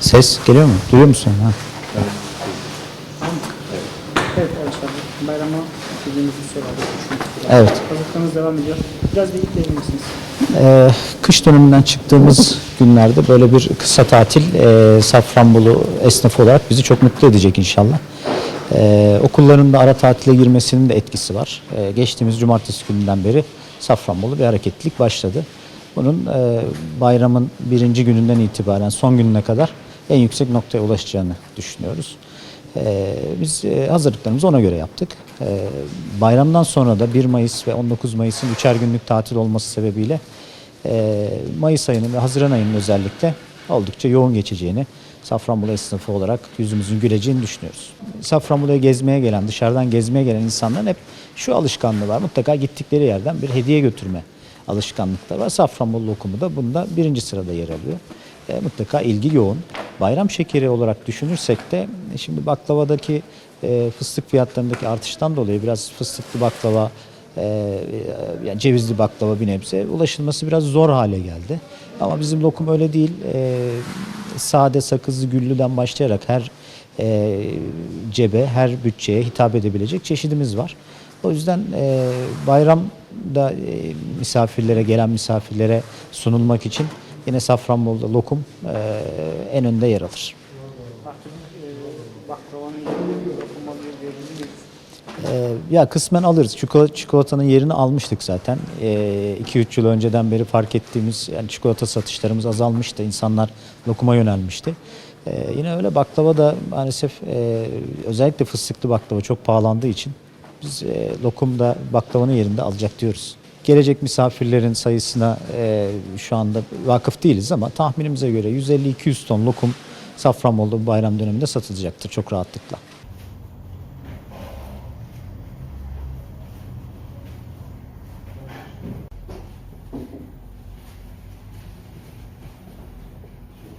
Ses geliyor mu? Duyuyor musun? Ha. Evet arkadaşlar bayrama. Evet. Hazırlıklarınız devam ediyor. Biraz bilgi verir misiniz? Ee, kış döneminden çıktığımız günlerde böyle bir kısa tatil e, Safranbolu esnafı olarak bizi çok mutlu edecek inşallah. Ee, okulların da ara tatile girmesinin de etkisi var. Ee, geçtiğimiz cumartesi gününden beri Safranbolu bir hareketlilik başladı. Bunun e, bayramın birinci gününden itibaren son gününe kadar en yüksek noktaya ulaşacağını düşünüyoruz. Ee, biz e, hazırlıklarımızı ona göre yaptık. Ee, bayramdan sonra da 1 Mayıs ve 19 Mayıs'ın üçer günlük tatil olması sebebiyle e, Mayıs ayının ve Haziran ayının özellikle oldukça yoğun geçeceğini Safranbolu esnafı olarak yüzümüzün güleceğini düşünüyoruz. Safranbolu'ya gezmeye gelen, dışarıdan gezmeye gelen insanların hep şu alışkanlığı var. Mutlaka gittikleri yerden bir hediye götürme alışkanlıkları var. Safranbolu lokumu da bunda birinci sırada yer alıyor. E, mutlaka ilgi yoğun. Bayram şekeri olarak düşünürsek de şimdi baklavadaki e, fıstık fiyatlarındaki artıştan dolayı biraz fıstıklı baklava, e, e, yani cevizli baklava bir nebze ulaşılması biraz zor hale geldi. Ama bizim lokum öyle değil. E, sade, sakızlı, güllüden başlayarak her e, cebe, her bütçeye hitap edebilecek çeşidimiz var. O yüzden e, bayramda e, misafirlere, gelen misafirlere sunulmak için yine Safranbolu'da lokum e, en önde yer alır. E? E, ya kısmen alırız. Çikolata, çikolatanın yerini almıştık zaten. 2-3 yıl önceden beri fark ettiğimiz yani çikolata satışlarımız azalmıştı. İnsanlar lokuma yönelmişti. E, yine öyle baklava da maalesef e, özellikle fıstıklı baklava çok pahalandığı için biz e, lokumda baklavanın yerinde alacak diyoruz. Gelecek misafirlerin sayısına e, şu anda vakıf değiliz ama tahminimize göre 150-200 ton lokum Safranbolu bayram döneminde satılacaktır çok rahatlıkla.